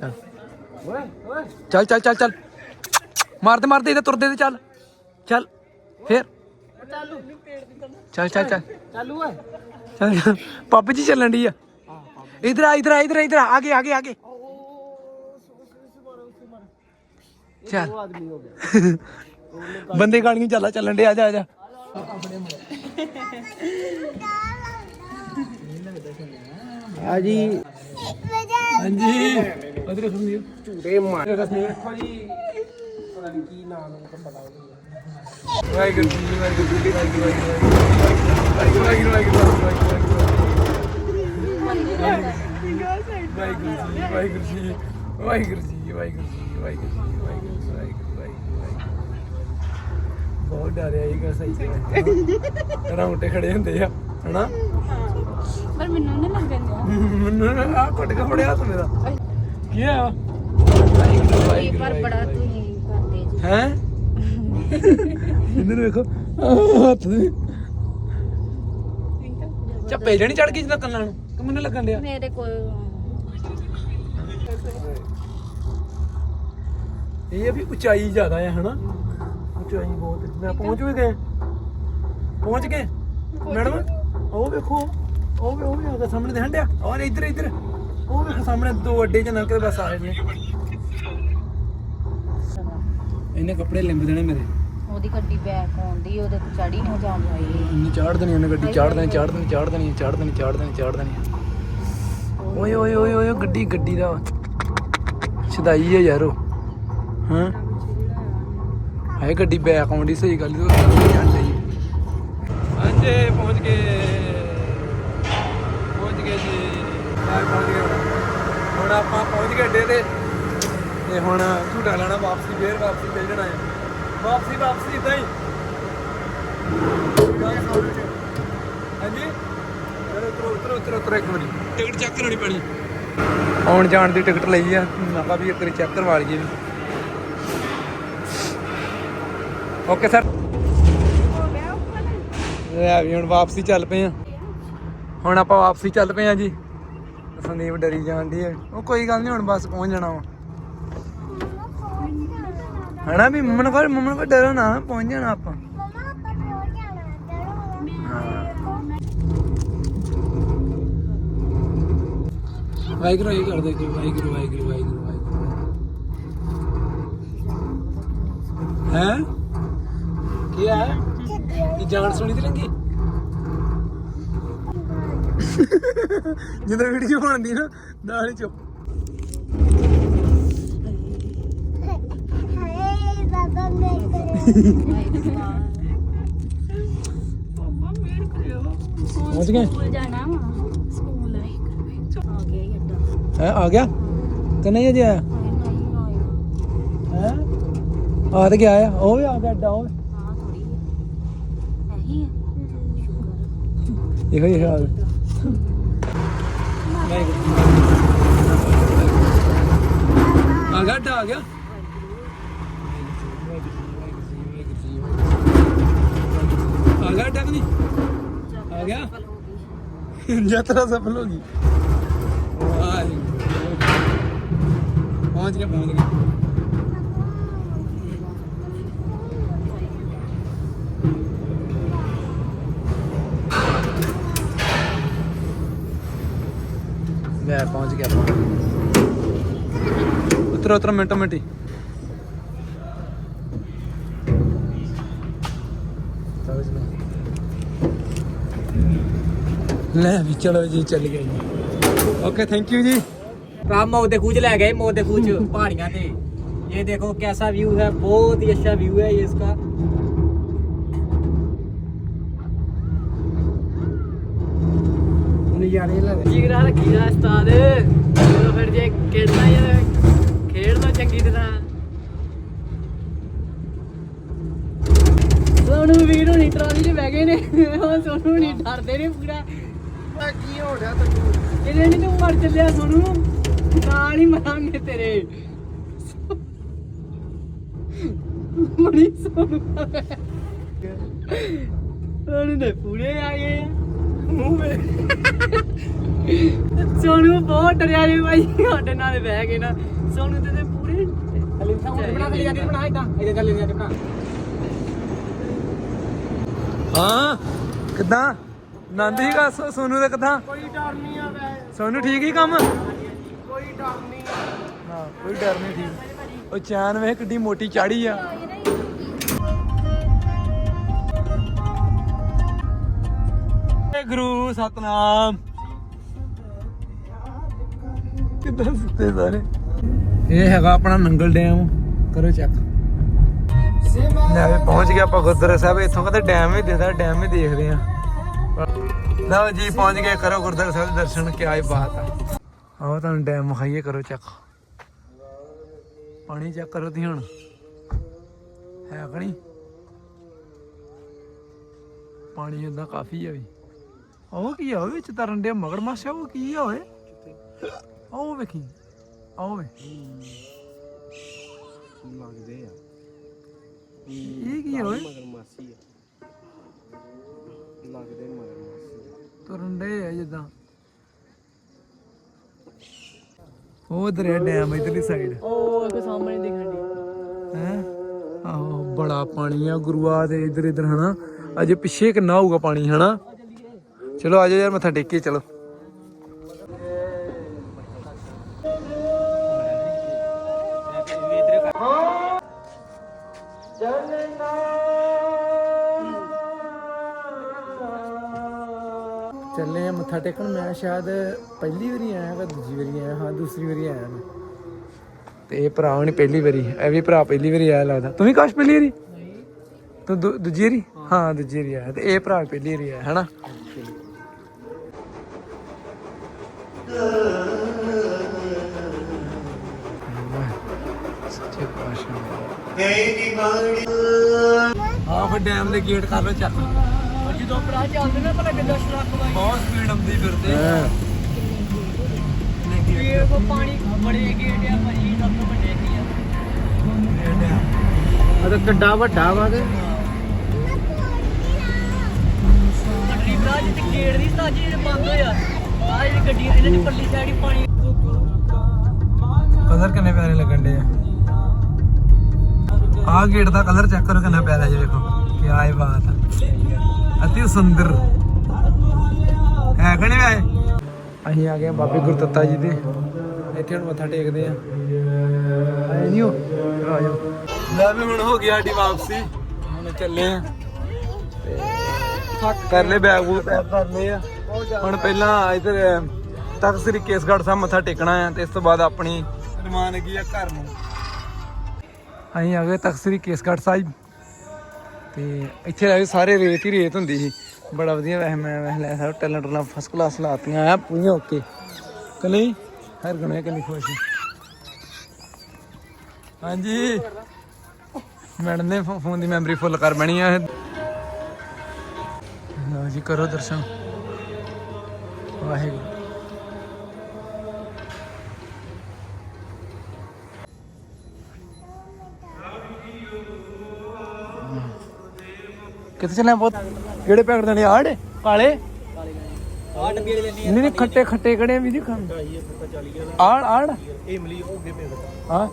ਚੱਲ। ਓਏ ਓਏ। ਚੱਲ ਚੱਲ ਚੱਲ ਚੱਲ। ਮਾਰਦੇ ਮਾਰਦੇ ਇਹਦੇ ਤੁਰਦੇ ਤੇ ਚੱਲ। ਚੱਲ ਫੇਰ। ਚਾਲੂ। ਚੱਲ ਚੱਲ ਚੱਲ। ਚਾਲੂ ਓਏ। ਚੱਲ ਪੱਬ ਜੀ ਚੱਲਣ ਦੀ ਆ। ਇਧਰ ਆ ਇਧਰ ਆ ਇਧਰ ਆ ਇਧਰ ਆ। ਆਗੇ ਆਗੇ ਆਗੇ ਚੱਲ। ਉਹ ਆਦਮੀ ਹੋ ਗਿਆ ਬੰਦੇ ਗਾਣੀਆਂ ਚੱਲਾ ਚੱਲਣ ਦੇ ਆ ਜਾ ਆ ਜਾ। ਆ ਜੀ। ਹਾਂਜੀ ਅਦਰ ਸੁਣੀਓ ਝੂਟੇ ਮਾਰ ਦੇਖੋ ਜੀ ਪਤਾ ਨਹੀਂ ਕੀ ਨਾਮ ਹੈ ਤਾਂ ਪਤਾ ਨਹੀਂ ਵਾਹਿਗੁਰੂ ਜੀ ਵਾਹਿਗੁਰੂ ਜੀ ਵਾਹਿਗੁਰੂ ਵਾਹਿਗੁਰੂ ਵਾਹਿਗੁਰੂ ਵਾਹਿਗੁਰੂ ਵਾਹਿਗੁਰੂ ਜੀ ਵਾਹਿਗੁਰੂ ਜੀ ਵਾਹਿਗੁਰੂ ਜੀ ਵਾਹਿਗੁਰੂ ਜੀ ਵਾਹਿਗੁਰੂ ਜੀ ਵਾਹਿਗੁਰੂ ਬਹੁਤ ਡਰਿਆ ਇਹ ਸਹੀ ਹੈ ਰੌਂਟੇ ਖੜੇ ਹੁੰਦੇ ਆ ਹਨਾ ਪਰ ਮੈਨੂੰ ਨਹੀਂ ਲੱਗਣ ਦਿਆ। ਮੈਨੂੰ ਆ ਕੁੱਟ ਕੇ ਫੜਿਆ ਹੱਥ ਮੇਰਾ। ਕੀ ਆ ਇਹ ਪਰ ਬੜਾ ਤੁਸੀਂ ਕਰਦੇ ਜੀ। ਹੈ? ਇਹਨਾਂ ਨੂੰ ਵੇਖੋ। ਆਹ ਹੱਥ ਦੇ। ਚੱਪੇ ਜਣੀ ਚੜ ਗਈ ਜਿੱਦਾਂ ਕੰਨਾਂ ਨੂੰ? ਕਿ ਮੈਨੂੰ ਲੱਗਣ ਡਿਆ ਮੇਰੇ ਕੋਲ ਇਹ ਆ ਵੀ ਉਚਾਈ ਜ਼ਿਆਦਾ ਹੈ ਹਨਾ? ਉਚਾਈ ਬਹੁਤ। ਮੈਂ ਪਹੁੰਚ ਵੀ ਗਏ। ਪਹੁੰਚ ਗਏ? ਮੈਡਮ ਉਹ ਵੇਖੋ। ਉਹ ਵੀ ਉਹ ਵੀ ਉਹਦੇ ਸਾਹਮਣੇ ਦੇਖਣ ਡਿਆ? ਔਰ ਇੱਧਰ ਇੱਧਰ। ਉਹ ਵੇਖੋ ਸਾਹਮਣੇ ਦੋ ਅੱਡੇ ਚ ਨਲਕੇ ਬਸ ਆਏ ਨੇ। ਇਹਨੇ ਕੱਪੜੇ ਲਿੰਬ ਦੇਣੇ ਮੇਰੇ। ਉਹਦੀ ਗੱਡੀ ਬੈਕ ਆਉਂਦੀ ਉਹਦੇ ਤੇ ਚੜੀ ਨਹੀਂ ਜਾਣ ਆਈ ਇੰਨੀ ਚਾੜ ਦੇਣੀ ਉਹਨੇ ਗੱਡੀ ਚਾੜ ਦੇਣੀ ਚਾੜ ਦੇਣੀ ਚਾੜ ਦੇਣੀ ਚਾੜ ਦੇਣੀ ਚਾੜ ਦੇਣੀ ਚਾੜ ਦੇਣੀ। ਓਏ ਓਏ ਓਏ ਓਏ ਗੱਡੀ ਗੱਡੀ ਦਾ ਛਦਾਈ ਹੈ ਯਾਰੋ ਹਾਂ? ਹਾਏ ਗੱਡੀ ਬੈਕ ਆਉਂਦੀ ਸਹੀ ਗੱਲ ਹਾਂਜੀ ਪਹੁੰਚ ਗਏ ਪਹੁੰਚ ਗਏ ਜੀ ਆ ਪਹੁੰਚ ਗਏ ਹੁਣ। ਹੁਣ ਆਪਾਂ ਪਹੁੰਚ ਗਏ ਅੱਡੇ ਤੇ ਤੇ ਹੁਣ ਝੂਟਾ ਲੈਣਾ ਵਾਪਸੀ ਫੇਰ ਵਾਪਸੀ ਚੱਲ ਜਾਣਾ ਹੈ। ਵਾਪਸੀ ਵਾਪਸੀ ਇਦਾਂ ਹੀ। ਹਾਂਜੀ? ਚਲੋ ਉਤਰੋ ਉਤਰੋ ਉਤਰੋ ਉਤਰੋ ਇੱਕ ਵਾਰੀ। ਟਿਕਟ ਚੈੱਕ ਕਰਾਉਣੀ ਪੈਣੀ। ਆਉਣ ਜਾਣ ਦੀ ਟਿਕਟ ਲਈ ਆ। ਕਿਹਾ ਵੀ ਇੱਕ ਵਾਰੀ ਚੈੱਕ ਕਰਵਾ ਲਈਏ ਵੀ। Okay sir. ਲੈ ਵੀ ਹੁਣ ਵਾਪਸੀ ਚੱਲ ਪਏ ਆ। ਹੁਣ ਆਪਾਂ ਵਾਪਸੀ ਚੱਲ ਪਏ ਆ ਜੀ। ਸੰਦੀਪ ਡਰੀ ਜਾਂਦੀ ਹੈ ਉਹ ਕੋਈ ਗੱਲ ਨਹੀਂ ਹੁਣ ਬਸ ਪਹੁੰਚ ਜਾਣਾ ਵਾ। ਹਣਾ ਵੀ ਮੰਮਣ ਕੋਲ ਮੰਮਨ ਕੋਲ ਡਰੋ ਨਾ, ਪਹੁੰਚ ਜਾਣਾ ਆਪਾਂ। ਵਾਹਿਗੁਰੂ, ਇਹ ਕਰਦੇ ਕਿ ਵਾਹਿਗੁਰੂ ਵਾਹਿਗੁਰੂ ਵਾਹਿਗੁਰੂ ਵਾਹਿਗੁਰੂ। ਹੈ? ਕੀ ਹੈ ਇਹ ਜਾਣ ਸੁਣੀ ਤੇ ਲੰਗੀ? ਜਦੋਂ ਵੀਡੀਓ ਬਣਦੀ ਨਾ ਨਾਲ ਹੀ ਚੁੱਪ। ਪਹੁੰਚ ਗਏ? ਸਕੂਲ ਜਾਣਾ ਵਾ। ਸਕੂਲ ਆ ਗਿਆ ਹੀ ਅੱਡਾ। ਹੈ ਆ ਗਿਆ? ਕਿ ਨਹੀਂ ਅਜੇ ਆਇਆ? ਹੈ? ਆ ਤੇ ਗਿਆ ਆ। ਉਹ ਵੀ ਆ ਗਿਆ ਅੱਡਾ ਉਹ। ਹਾਂ ਥੋੜੀ ਇਹੀ ਹੈ ਇਹੋ ਹੀ ਹਾਲ। ਆ ਗਿਆ ਅੱਡਾ ਆ ਗਿਆ। ਆ ਗਿਆ ਨਹੀਂ? ਆ ਗਿਆ। ਯਾਤਰਾ ਸਫਲ ਹੋ ਗਈ। ਪਹੁੰਚ ਗਿਆ ਪਹੁੰਚ ਗਿਆ। ਉਤਰੋ ਉਤਰੋ ਮਿੰਟੋ ਮਿੰਟੀ ਲੈ ਵੀ ਚਲੋ ਜੀ ਚੱਲ ਗਏ ਜੀ ਓਕੇ ਥੈਂਕ ਯੂ ਜੀ राम मऊ देखूच ले गए मऊ देखूच पहाड़ियां थे ये देखो कैसा व्यू है बहुत ही अच्छा व्यू है ये इसका ਨਜ਼ਾਰੇ ਲੱਗ ਜਿਗਰਾ ਰੱਖੀ ਦਾ ਨਹੀਂ ਡਰਦੇ ਨੇ ਪੂਰਾ। ਕੀ ਹੋ ਰਿਹਾ ਤੈਨੂੰ ਇਹਨੇ ਨਹੀਂ ਤੂੰ ਮਰ ਚੱਲਿਆ ਸੋਨੂੰ। ਨਾਲ ਹੀ ਮਰਾਂਗੇ ਤੇਰੇ। ਬੜੀ ਸੋਨੂੰ। ਸੋਨੂੰ ਨੇ ਪੂਰੇ ਆ ਗਏ ਆ। ਸੋਨੂੰ ਬਹੁਤ ਡਰਿਆ ਜੀ ਭਾਈ। ਸਾਡੇ ਨਾਲ ਬਹਿ ਕੇ ਨਾ। ਸੋਨੂੰ ਤੇ ਤੇ ਪੂਰੇ। ਬਣਾ ਕੇ ਲਿਆ ਕੇ ਬਣਾ ਇਦਾਂ। ਇਹਦੇ ਥੱਲੇ ਲਿਆ ਕੇ ਬਣਾ ਹਾਂ। ਕਿਦਾਂ? ਨੰਦੀ ਕਾ ਸੋਨੂ ਦਾ ਕਿਦਾਂ ਕੋਈ ਡਰ ਨਹੀਂ ਆ ਵੈਸੇ। ਸੋਨੂ ਠੀਕ ਹੀ ਕੰਮ? ਕੋਈ ਡਰ ਨਹੀਂ ਹਾਂ ਕੋਈ ਡਰ ਨਹੀਂ ਠੀਕ। ਉਹ ਚਾਨ ਵੇ ਕਿੱਡੀ ਮੋਟੀ ਚਾੜੀ ਆ। ਏ ਗੁਰੂ ਸਤਨਾਮ। ਕਿੱਦਾਂ ਸੁੱਤੇ ਸਾਰੇ? ਇਹ ਹੈਗਾ ਆਪਣਾ ਨੰਗਲ ਡੈਮ। ਕਰੋ ਚੈੱਕ। ਨਾਲੇ ਪਹੁੰਚ ਗਿਆ ਆਪਾਂ ਗੁਰਦੁਆਰਾ ਸਾਹਿਬ। ਇੱਥੋਂ ਕਹਿੰਦੇ ਡੈਮ ਵੀ ਦਿਖਦਾ ਡੈਮ ਵੀ ਦੇਖਦੇ ਆ। ਲਓ ਜੀ, ਪਹੁੰਚ ਗਏ ਕਰੋ ਗੁਰਦੁਆਰਾ ਸਾਹਿਬ ਦੇ ਦਰਸ਼ਨ, ਕੀ ਆਈ ਬਾਤ ਆ। ਆਓ ਤੁਹਾਨੂੰ ਡੈਮ ਵਿਖਾਈਏ, ਕਰੋ ਚੈੱਕ ਪਾਣੀ ਚੈੱਕ ਕਰੋ ਤੁਸੀਂ ਹੁਣ। ਹੈ ਕਿ ਪਾਣੀ ਇਦਾਂ ਕਾਫੀ ਆ ਵੀ। ਉਹ ਕੀ ਆ, ਉਹ ਵਿੱਚ ਤਰਨ ਦੇ ਮਗਰਮੱਛ ਆ ਉਹ ਕੀ ਆ ਓਏ? ਉਹ ਵੇਖੀ, ਆਓ ਵੇ। ਲੱਗਦੇ ਆ ਇਹ ਕੀ ਆ ਓਏ? ਮਗਰਮਾਸੀ ਆ। ਲੱਗਦੇ ਤੁਰਨ ਦੇ ਆ ਜਿੱਦਾਂ। ਉਹ ਦਰਿਆ ਡੈਮ ਇਧਰਲੀ ਸਾਈਡ ਉਹ ਇੱਕ ਸਾਹਮਣੇ ਦਿਖਣ ਦੀ ਹੈ? ਆਹੋ, ਬੜਾ ਪਾਣੀ ਆ ਗੁਰੂਆ ਦੇ ਇਧਰ ਇਧਰ, ਹਨਾ? ਅਜੇ ਪਿੱਛੇ ਕਿੰਨਾ ਹੋਊਗਾ ਪਾਣੀ, ਹਨਾ? ਚਲੋ ਆਜੋ ਯਾਰ, ਮੱਥਾ ਟੇਕ ਕੇ ਚਲੋ। ਚੱਲੇ ਆ ਮੱਥਾ ਟੇਕਣ। ਮੈਂ ਸ਼ਾਇਦ ਪਹਿਲੀ ਵਾਰੀ ਆਇਆ ਕਿ ਦੂਜੀ ਵਾਰੀ ਆਇਆ ਹਾਂ ਦੂਸਰੀ ਵਾਰੀ ਆਇਆ ਮੈਂ। ਤੇ ਇਹ ਭਰਾ ਨੇ ਪਹਿਲੀ ਵਾਰੀ ਇਹ ਵੀ ਭਰਾ ਪਹਿਲੀ ਵਾਰੀ ਆਇਆ ਲੱਗਦਾ। ਤੂੰ ਵੀ ਕਾਸ਼ ਪਹਿਲੀ ਵਾਰੀ? ਤੂੰ ਦੂ- ਦੂਜੀ ਵਾਰੀ? ਹਾਂ ਦੂਜੀ ਵਾਰੀ ਆਇਆ ਤੇ ਇਹ ਭਰਾ ਪਹਿਲੀ ਵਾਰੀ ਆਇਆ ਹਨਾ? ਸੱਚੇ ਪਾਤਸ਼ਾਹ। ਆਹ ਫਿਰ ਡੈਮ ਦੇ ਗੇਟ ਕਰ ਲੋ ਚੱਕ। ਜਦੋਂ ਭਰਾ ਚੱਲਦੇ ਨਾ ਭਲਾ ਕਿੱਦਾਂ ਸ਼ਰਾਕ ਵਾਈ ਬਹੁਤ ਸਪੀਡ ਆਉਂਦੀ ਫਿਰਦੇ। ਇਹ ਕੋ ਪਾਣੀ ਬੜੇ ਗੇਟ ਆ ਭਾਜੀ ਸਭ ਤੋਂ ਵੱਡੇ ਕੀ ਆ? ਆ। ਤਾਂ ਕਿੱਡਾ ਵੱਡਾ ਵਾ ਤੇ ਪੱਟਰੀ ਭਰਾ ਜਿੱਥੇ ਗੇਟ ਦੀ ਸਾਜੀ ਜਿਹੜੇ ਬੰਦ ਹੋਇਆ ਆ ਜਿਹੜੀ ਗੱਡੀ ਇਹਨਾਂ ਦੀ ਪੱਲੀ ਸਾਈਡ ਹੀ ਪਾਣੀ ਕਲਰ ਕਿੰਨੇ ਪਿਆਰੇ ਲੱਗਣ ਦੇ ਆ। ਆਹ ਗੇਟ ਦਾ ਕਲਰ ਚੈੱਕ ਕਰੋ ਕਿੰਨਾ ਪਿਆਰਾ ਜਿਹਾ ਵੇਖੋ। ਕੀ ਆਏ ਬਾਤ ਆ। ਅਤੀ ਸੁੰਦਰ। ਹੈ ਕਿ ਨਹੀਂ ਵੇ ਅਸੀਂ ਆ ਗਏ ਬਾਬੇ ਗੁਰਦੱਤਾ ਜੀ ਦੇ। ਇੱਥੇ ਹੁਣ ਮੱਥਾ ਟੇਕਦੇ ਆ ਆਏ ਨਹੀਂ ਹੋ? ਚਲੋ ਆ ਜਾਓ। ਲੈ ਵੀ ਹੁਣ ਹੋ ਗਈ ਸਾਡੀ ਵਾਪਸੀ। ਹੁਣ ਚੱਲੇ ਆ ਤੇ ਥੱਕ ਕਰ ਲੈ ਬੈਗ ਬੂਗ ਪੈਕ ਕਰ ਲਏ ਆ। ਹੁਣ ਪਹਿਲਾਂ ਇਧਰ ਤਖਤ ਸ੍ਰੀ ਕੇਸਗੜ੍ਹ ਸਾਹਿਬ ਮੱਥਾ ਟੇਕਣਾ ਆ ਤੇ ਇਸ ਤੋਂ ਬਾਅਦ ਆਪਣੀ ਰਵਾਨਗੀ ਆ ਘਰ ਨੂੰ। ਅਸੀਂ ਆ ਗਏ ਤਖਤ ਸ੍ਰੀ ਕੇਸਗੜ੍ਹ ਸਾਹਿਬ। ਤੇ ਇੱਥੇ ਆਏ ਸਾਰੇ ਰੇਤ ਹੀ ਰੇਤ ਹੁੰਦੀ ਸੀ। ਬੜਾ ਵਧੀਆ ਵੈਸੇ ਮੈਂ ਵੈਸੇ ਲੈ ਸਭ ਟੈਲੈਂਟ ਨਾਲ ਫਸਟ ਕਲਾਸ ਲਾਤੀਆਂ ਆ, ਪੂਰੀਆਂ ਓਕੇ ਕਲੀ ਹਰ ਗਣੇ ਕਿੰਨੀ ਖੁਸ਼? ਸੀ ਹਾਂਜੀ। ਮੈਡਮ ਨੇ ਫੋਨ ਦੀ ਮੈਮਰੀ ਫੁੱਲ ਕਰ ਬਣੀ ਆ। ਲਓ ਜੀ, ਕਰੋ ਦਰਸ਼ਨ। ਵਾਹਿਗੁਰੂ। ਕਿੱਥੇ ਚੱਲੇ ਬਹੁਤ ਕਿਹੜੇ ਪੈਕਟ ਦੇਣੇ ਆੜ? ਕਾਲੇ? ਆ ਡੱਬੀ ਵਾਲੇ ਲੈਣੀ ਨਹੀਂ ਨਹੀਂ ਖੱਟੇ ਖੱਟੇ ਕਿਹੜੇ ਵੀ ਖਾਣ ਆੜ ਆੜ? ਇਹ ਮਲੀ ਹਾਂ?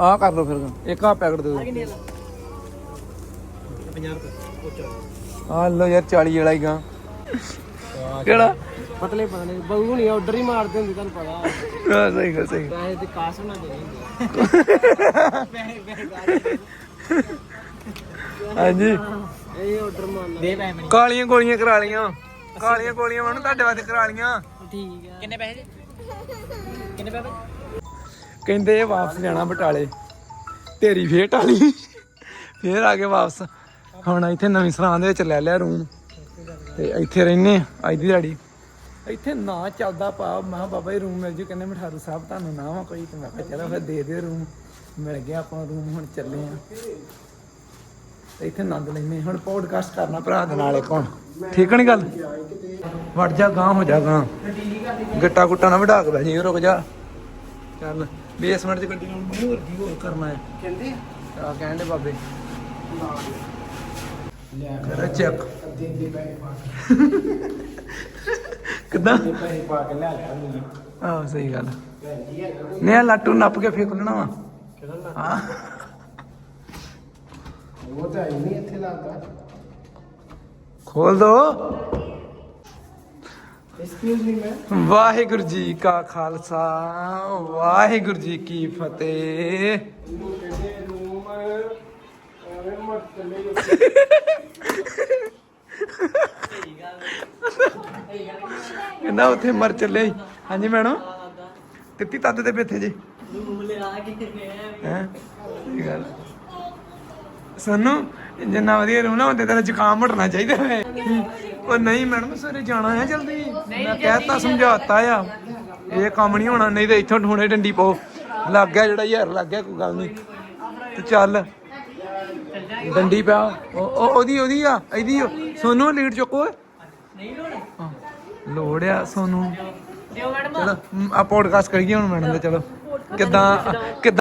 ਆ ਕਰ ਲਓ ਫਿਰ ਇੱਕ ਆ ਪੈਕਟ ਦੇ ਦਿਓ। 50 ਰੁਪਏ ਉਹ ਚੱਲ ਆ ਲਓ ਯਾਰ 40 ਵਾਲਾ ਹੀ ਗਾ। ਕਿਹੜਾ? ਪਤਲੇ ਪਤਲੇ ਬਹੂ ਨਹੀਂ ਆਰਡਰ ਹੀ ਮਾਰਦੇ ਹੁੰਦੇ ਤੁਹਾਨੂੰ ਪਤਾ। ਹਾਂ ਸਹੀ ਗੱਲ ਸਹੀ ਪੈਸੇ ਤੇ ਕਾਸ਼ ਬਣਾ ਦੇ ਦਿੰਦੇ ਪੈਸੇ ਪੈਸੇ ਹਾਂਜੀ। ਇਹ ਆਰਡਰ ਮਾਰਨਾ। ਦੇ ਪੈਸੇ ਮੈਨੂੰ ਕਾਲੀਆਂ ਗੋਲੀਆਂ ਕਰਾ ਲੀਆਂ ਕਾਲੀਆਂ ਗੋਲੀਆਂ ਮੈਨੂੰ ਤੁਹਾਡੇ ਵਾਸਤੇ ਕਰਾ ਲੀਆਂ ਠੀਕ ਆ। ਕਿੰਨੇ ਪੈਸੇ ਕਿੰਨੇ ਪੈਸੇ? ਕਹਿੰਦੇ ਇਹ ਵਾਪਸ ਜਾਣਾ ਬਟਾਲੇ। ਢੇਰੀ ਫੇਰ ਟਾਲੀ ਫੇਰ ਆ ਕੇ ਵਾਪਸ। ਹੁਣ ਇੱਥੇ ਨਵੀਂ ਸਰਾਂ ਦੇ ਵਿੱਚ ਲੈ ਲਿਆ ਰੂਮ। ਤੇ ਇੱਥੇ ਰਹਿੰਨੇ ਆ ਅੱਜ ਦੀ ਦਿਹਾੜੀ। ਇੱਥੇ ਨਾ ਚੱਲਦਾ ਪਾ। ਮੈਂ ਬਾਬਾ ਜੀ ਰੂਮ ਮਿਲ ਜੂ। ਕਹਿੰਦੇ ਮਠਾਰੂ ਸਾਹਿਬ ਤੁਹਾਨੂੰ ਨਾ ਵਾ ਕੋਈ। ਤੇ ਮੈਂ ਕਿਹਾ ਚਲੋ ਫਿਰ ਦੇ ਦਿਓ ਰੂਮ। ਮਿਲ ਗਿਆ ਆਪਾਂ ਰੂਮ ਹੁਣ ਚੱਲੇ ਆ। ਤੇ ਇੱਥੇ ਆਨੰਦ ਲੈਨੇ ਹੁਣ ਪੋਡਕਾਸਟ ਕਰਨਾ ਭਰਾ ਦੇ ਨਾਲ ਇੱਕ ਹੁਣ। ਠੀਕ ਨਹੀਂ ਗੱਲ? ਵੜ ਜਾ ਗਾਂ ਹੋ ਜਾ ਗਾਂ ਗੱਟਾ ਗੁੱਟਾ ਨਾ ਵਢਾ ਕੇ ਬਹਿ ਜੀ ਰੁਕ ਜਾ। ਚੱਲ ਬੇਸਮੈਂਟ 'ਚ ਗੱਡੀ ਨੂੰ ਹੋਰ ਕੀ ਹੋਰ ਕਰਨਾ ਹੈ। ਕਹਿੰਦੇ ਆ? ਕਹਿੰਦੇ ਬਾਬੇ। ਕਰ ਚੈੱਕ ਕਿੱਦਾਂ? ਪੈਸੇ ਪਾ ਕੇ ਲੈ ਲਿਆ ਮੈਨੂੰ ਆਹ ਸਹੀ ਗੱਲ ਨੇ ਲਾਟੂ ਨੱਪ ਕੇ ਫੇਕ ਲੈਣਾ ਵਾ। ਹਾਂ। ਉਹ ਤਾਂ ਨਹੀਂ ਇੱਥੇ ਖੋਲ ਦੋ। ਐਕਸਕਿਊਜ਼ ਮੀ ਮੈਂ ਵਾਹਿਗੁਰੂ ਜੀ ਕਾ ਖਾਲਸਾ ਵਾਹਿਗੁਰੂ ਜੀ ਕੀ ਫਤਿਹ। ਇਹਨੂੰ ਕਹਿੰਦੇ ਉੱਥੇ ਮਰ ਚੱਲੇ। ਹਾਂਜੀ ਮੈਡਮ। ਤਿੱਤੀ ਤੱਦ ਦੇ ਬੈਠੇ ਜੇ। ਰੂਮ ਲਿਆ ਕੇ ਗਿਆ ਹੈ? ਇਹ ਗੱਲ। ਸਾਨੂੰ ਜਿੰਨਾ ਵਧੀਆ ਨਾ ਹੁੰਦੇ ਤੇਰਾ ਜ਼ੁਕਾਮ ਹਟਣਾ ਚਾਹੀਦਾ ਹੈ ਉਹ ਨਹੀਂ ਮੈਡਮ ਸਵੇਰੇ ਜਾਣਾ ਹੈ ਜਲਦੀ। ਮੈਂ ਕਹਿਤਾ ਸਮਝਾਤਾ ਆ। ਇਹ ਕੰਮ ਨਹੀਂ ਹੋਣਾ ਨਹੀਂ ਤੇ ਇੱਥੋਂ ਠੂਣੇ ਡੰਡੀ ਪਾਓ। ਲੱਗ ਗਿਆ ਜਿਹੜਾ ਯਾਰ ਲੱਗ ਗਿਆ ਕੋਈ ਗੱਲ ਨਹੀਂ। ਤੇ ਚੱਲ। ਡੰਡੀ ਪਾ ਉਹ ਉਹ- ਉਹਦੀ ਉਹਦੀ ਆ ਇਹਦੀ। ਸੋਨੂੰ ਲੀਡ ਚੁੱਕੋ। ਨਹੀਂ ਲੋੜ। ਲੋੜ ਆ ਸੋਨੂੰ। ਚਲੋ ਆ ਪੋਡਕਾਸਟ ਕਰੀਏ ਹੁਣ ਮੈਡਮ ਦੇ ਚਲੋ। ਕਿੱਦਾਂ ਕਿੱਦਾਂ